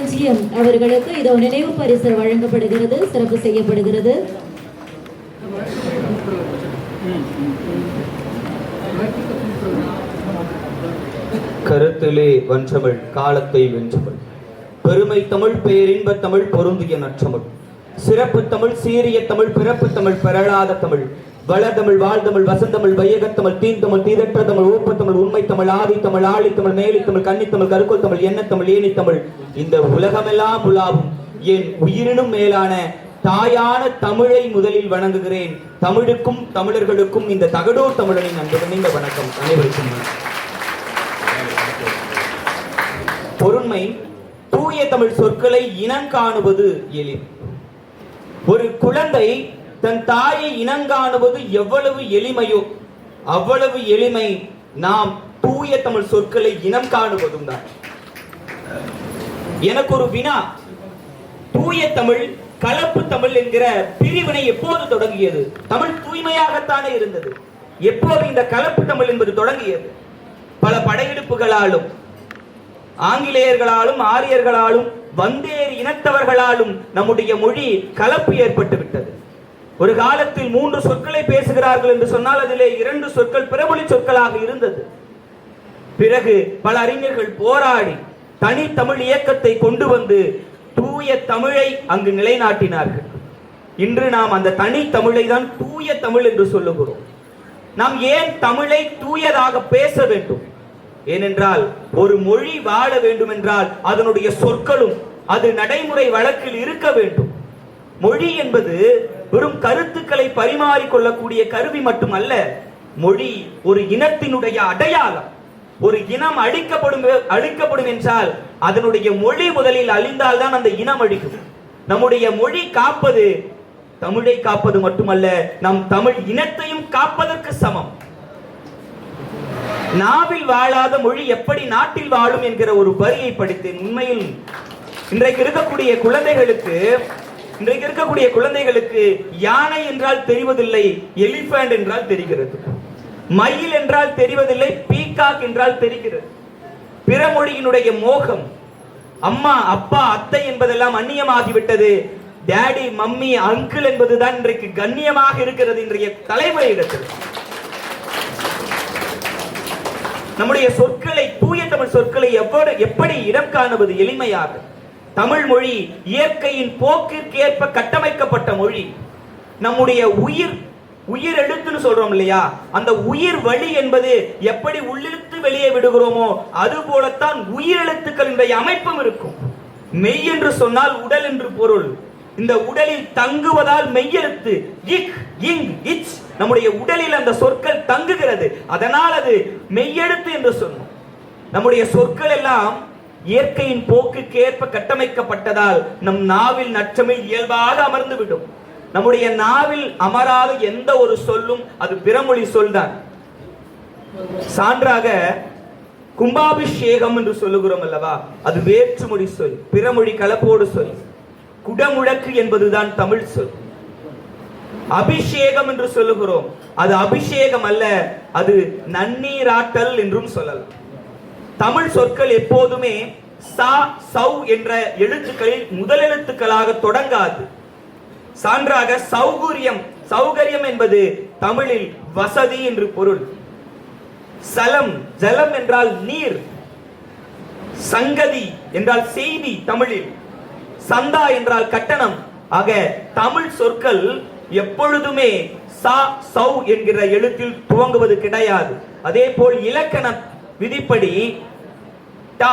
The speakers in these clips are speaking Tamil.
களஞ்சியம் அவர்களுக்கு இதோ நினைவு பரிசு வழங்கப்படுகிறது சிறப்பு செய்யப்படுகிறது. கருத்திலே வன்றமிழ் காலத்தை வென்றமிழ். பெருமை தமிழ் பேரின்ப தமிழ் பொருந்திய நற்றமிழ். சிறப்பு தமிழ் சீரிய தமிழ் பிறப்பு தமிழ் பெறலாத தமிழ். வளர்தமிழ் வாழ்தமிழ் வசந்தமிழ் வையகத்தமிழ் தீந்தமிழ் தீதற்ற தமிழ் ஊப்பத்தமிழ் உண்மை தமிழ் ஆதி தமிழ் தமிழ் கன்னித்தமிழ் கருக்கோல் தமிழ் எண்ணத்தமிழ் ஏனி தமிழ் இந்த உலகமெல்லாம் உலாவும். என் உயிரினும் மேலான தாயான தமிழை முதலில் வணங்குகிறேன். தமிழுக்கும் தமிழர்களுக்கும் இந்த தகடூர் தமிழனின் அன்பு வணக்கம். அனைவருக்கும் வணக்கம். பொருண்மை தூய தமிழ் சொற்களை இனங்காணுவது எளிர் ஒரு குழந்தை தன் தாயை இனங்காணுவது எவ்வளவு எளிமையோ அவ்வளவு எளிமை நாம் தூய தமிழ் சொற்களை இனம் காணுவதும் தான். எனக்கு ஒரு வினா. தூய தமிழ் கலப்பு தமிழ் என்கிற பிரிவினை எப்போது தொடங்கியது? தமிழ் தூய்மையாகத்தானே இருந்தது. எப்போது இந்த கலப்பு தமிழ் என்பது தொடங்கியது? பல படையெடுப்புகளாலும் ஆங்கிலேயர்களாலும் ஆரியர்களாலும் வந்தேறு இனத்தவர்களாலும் நம்முடைய மொழி கலப்பு ஏற்பட்டு விட்டது ஒரு காலத்தில் மூன்று சொற்களை பேசுகிறார்கள் என்று சொன்னால் அதிலே இரண்டு சொற்கள் பிரமொழி சொற்களாக இருந்தது. பிறகு பல அறிஞர்கள் போராடி தனி தமிழ் இயக்கத்தை கொண்டு வந்து தூய தமிழை அங்கு நிலைநாட்டினார்கள். இன்று நாம் அந்த தனி தமிழை தான் தூய தமிழ் என்று சொல்லுகிறோம். நாம் ஏன் தமிழை தூயதாக பேச வேண்டும்? ஏனென்றால் ஒரு மொழி வாழ வேண்டும் என்றால் அதனுடைய சொற்களும் அது நடைமுறை வழக்கில் இருக்க வேண்டும். மொழி என்பது வெறும் கருத்துக்களை பரிமாறிக்கொள்ளக்கூடிய கருவி மட்டுமல்ல மொழி ஒரு இனத்தினுடைய அடையாளம். ஒரு இனம் அழிக்கப்படும் அழிக்கப்படும் என்றால் அதனுடைய மொழி முதலில் அழிந்தால் தான் அந்த இனம் அழிக்கும். நம்முடைய மொழி காப்பது தமிழை காப்பது மட்டுமல்ல நம் தமிழ் இனத்தையும் காப்பதற்கு சமம். நாவில் வாழாத மொழி எப்படி நாட்டில் வாழும் என்கிற ஒரு வரியை படித்தேன். உண்மையில் இன்றைக்கு இருக்கக்கூடிய குழந்தைகளுக்கு இன்றைக்கு இருக்கக்கூடிய குழந்தைகளுக்கு யானை என்றால் தெரிவதில்லை எலிபேண்ட் என்றால் தெரிகிறது. மயில் என்றால் தெரிவதில்லை பீகாக் என்றால் தெரிகிறது. பிற மொழியினுடைய மோகம் அம்மா அப்பா அத்தை என்பதெல்லாம் அந்நியமாகிவிட்டது. டேடி மம்மி அங்கிள் என்பதுதான் இன்றைக்கு கண்ணியமாக இருக்கிறது இன்றைய தலைமுறையிடத்தில். நம்முடைய சொற்களை தூய தமிழ் சொற்களை எவ்வாறு எப்படி இடம் காணுவது எளிமையாக? தமிழ் மொழி இயற்கையின் போக்கிற்கேற்ப கட்டமைக்கப்பட்ட மொழி. நம்முடைய உயிர் உயிர் எழுத்துன்னு சொல்றோம் இல்லையா? அந்த உயிர் வழி என்பது எப்படி உள்ளிழுத்து வெளியே விடுகிறோமோ அது போலத்தான் உயிரெழுத்துக்களினுடைய அமைப்பும் இருக்கும். மெய் என்று சொன்னால் உடல் என்று பொருள். இந்த உடலில் தங்குவதால் மெய்யெழுத்து இக் இங் இச். நம்முடைய உடலில் அந்த சொற்கள் தங்குகிறது. அதனால் அது மெய்யெழுத்து என்று சொன்னோம். நம்முடைய சொற்கள் எல்லாம் இயற்கையின் போக்குக்கு ஏற்ப கட்டமைக்கப்பட்டதால் நம் நாவில் நற்றமிழ் இயல்பாக அமர்ந்து விடும் நம்முடைய நாவில் அமராத எந்த ஒரு சொல்லும் அது பிறமொழி சொல்தான். சான்றாக கும்பாபிஷேகம் என்று சொல்லுகிறோம் அல்லவா? அது வேற்றுமொழி சொல் பிறமொழி கலப்போடு சொல். குடமுழக்கு என்பதுதான் தமிழ் சொல். அபிஷேகம் என்று சொல்லுகிறோம். அது அபிஷேகம் அல்ல அது நன்னீராட்டல் என்றும் சொல்லலாம். தமிழ் சொற்கள் எப்போதுமே சா சௌ என்ற எழுத்துக்களில் முதல் எழுத்துக்களாக தொடங்காது. சான்றாக சௌகரியம் சௌகரியம் என்பது தமிழில் வசதி என்று பொருள். சலம் ஜலம் என்றால் நீர். சங்கதி என்றால் செய்தி தமிழில். சந்தா என்றால் கட்டணம். ஆக தமிழ் சொற்கள் எப்பொழுதுமே சா சௌ என்கிற எழுத்தில் துவங்குவது கிடையாது. அதே போல் இலக்கண விதிப்படி டா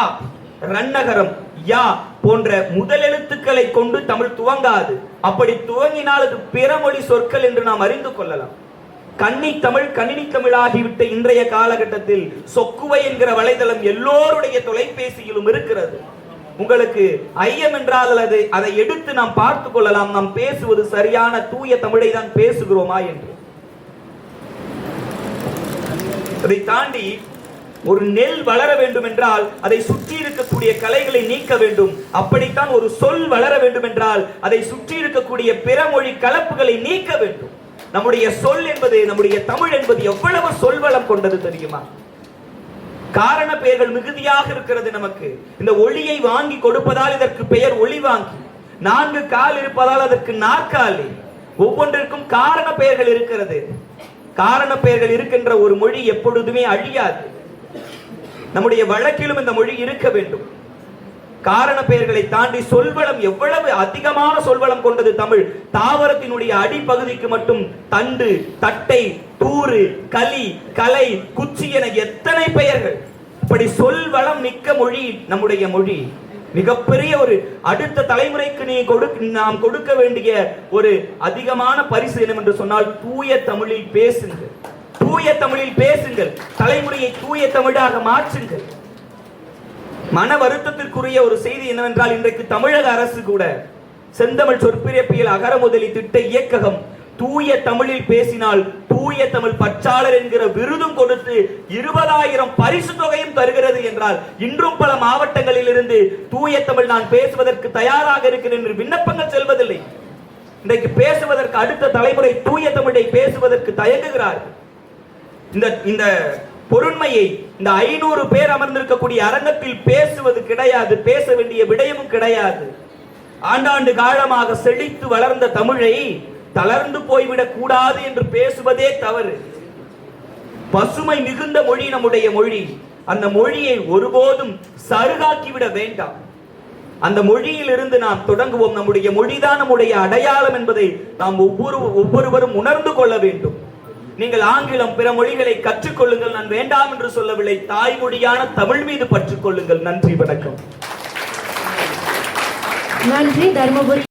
ரன்னகரம் யா போன்ற முதல் எழுத்துக்களை கொண்டு தமிழ் துவங்காது. அப்படி துவங்கினால் அது பிறமொழி சொற்கள் என்று நாம் அறிந்து கொள்ளலாம். கன்னி தமிழ் கணினி தமிழ் ஆகிவிட்ட இன்றைய காலகட்டத்தில் சொக்குவை என்கிற வலைதளம் எல்லோருடைய தொலைபேசியிலும் இருக்கிறது. உங்களுக்கு ஐயம் என்றால் அல்லது அதை எடுத்து நாம் பார்த்து கொள்ளலாம். நாம் பேசுவது சரியான தூய தமிழை தான் பேசுகிறோமா என்று. இதை தாண்டி ஒரு நெல் வளர வேண்டும் என்றால் அதை சுற்றி இருக்கக்கூடிய கலைகளை நீக்க வேண்டும். அப்படித்தான் ஒரு சொல் வளர வேண்டும் என்றால் அதை சுற்றி இருக்கக்கூடிய பிற மொழி கலப்புகளை நீக்க வேண்டும். நம்முடைய சொல் என்பது நம்முடைய தமிழ் என்பது எவ்வளவு சொல்வளம் கொண்டது தெரியுமா? காரண பெயர்கள் மிகுதியாக இருக்கிறது நமக்கு. இந்த ஒளியை வாங்கி கொடுப்பதால் இதற்கு பெயர் ஒளி வாங்கி நான்கு கால் இருப்பதால் அதற்கு நாற்காலி. ஒவ்வொன்றிற்கும் காரண பெயர்கள் இருக்கிறது. காரண பெயர்கள் இருக்கின்ற ஒரு மொழி எப்பொழுதுமே அழியாது. நம்முடைய வழக்கிலும் இந்த மொழி இருக்க வேண்டும். காரண பெயர்களை தாண்டி சொல்வளம் எவ்வளவு அதிகமான சொல்வளம் கொண்டது தமிழ். தாவரத்தினுடைய அடிப்பகுதிக்கு மட்டும் தண்டு தட்டை தூறு களி கலை குச்சி என எத்தனை பெயர்கள். இப்படி சொல்வளம் மிக்க மொழி நம்முடைய மொழி. மிகப்பெரிய ஒரு அடுத்த தலைமுறைக்கு நீ கொடு நாம் கொடுக்க வேண்டிய ஒரு அதிகமான பரிசு என்னவென்று சொன்னால் தூய தமிழில் பேசுங்கள். தூய தமிழில் பேசுங்கள். தலைமுறையை தூய தமிழாக மாற்றுங்கள். மன வருத்தத்திற்குரிய ஒரு செய்தி என்னவென்றால் இன்றைக்கு தமிழக அரசு கூட செந்தமிழ் சொற்பிறப்பியல் அகர முதலி திட்ட இயக்ககம் தூய தமிழில் பேசினால் தூய தமிழ் பற்றாளர் என்கிற விருதும் கொடுத்து இருபதாயிரம் பரிசு தொகையும் தருகிறது என்றால் இன்றும் பல மாவட்டங்களில் இருந்து தூய தமிழ் நான் பேசுவதற்கு தயாராக இருக்கிறேன் என்று விண்ணப்பங்கள் செல்வதில்லை. இன்றைக்கு பேசுவதற்கு அடுத்த தலைமுறை தூய தமிழை பேசுவதற்கு தயங்குகிறார்கள். இந்த இந்த பொருண்மையை இந்த ஐநூறு பேர் அமர்ந்திருக்கக்கூடிய அரங்கத்தில் பேசுவது கிடையாது பேச வேண்டிய விடயமும் கிடையாது. ஆண்டாண்டு காலமாக செழித்து வளர்ந்த தமிழை தளர்ந்து போய்விடக் கூடாது என்று பேசுவதே தவறு. பசுமை மிகுந்த மொழி நம்முடைய மொழி. அந்த மொழியை ஒருபோதும் சருகாக்கிவிட வேண்டாம். அந்த மொழியில் இருந்து நாம் தொடங்குவோம். நம்முடைய மொழிதான் நம்முடைய அடையாளம் என்பதை நாம் ஒவ்வொரு ஒவ்வொருவரும் உணர்ந்து கொள்ள வேண்டும். நீங்கள் ஆங்கிலம் பிற மொழிகளை கற்றுக்கொள்ளுங்கள். நான் வேண்டாம் என்று சொல்லவில்லை. தாய்மொழியான தமிழ் மீது பற்றுக்கொள்ளுங்கள். நன்றி வணக்கம். நன்றி தர்மபுரி.